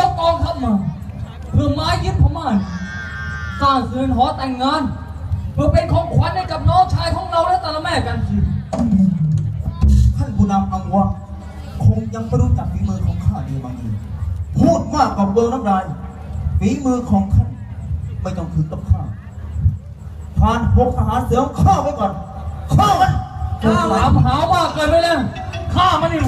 ยกกองทัพมา เพื่อมายึดพม่าสร้างเรือนหอแต่งงาน เพื่อเป็นของขวัญให้กับน้องชายของเราและตาละแม่กันสิท่านผู้นำอังวะคงยังไม่รู้จักฝีมือของข้าดีบางทีพูดมากกับเบิร์น้ำลายฝีมือของท่านไม่ต้องถึงกับข้าผ่านพวกทหารเสือของข้าไว้ก่อนข้ามันข้าหามหาวมากเกินไปแล้วข้ามันนี่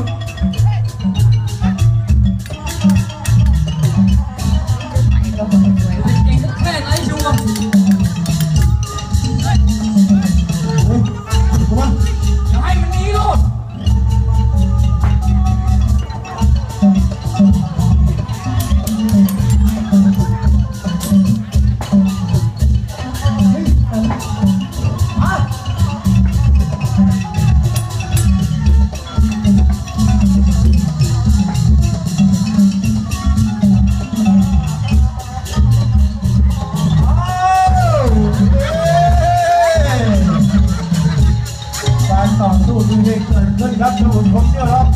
ต่อสู้ที่ได้เกิดขึ้นครับทุกคนผมเชื่อครับ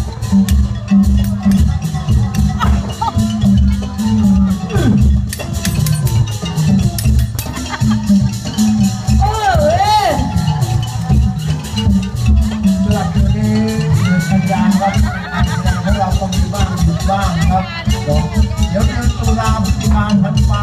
บ้างครับ เดี๋ยวเดือนตุลาพฤศจิกาธันวา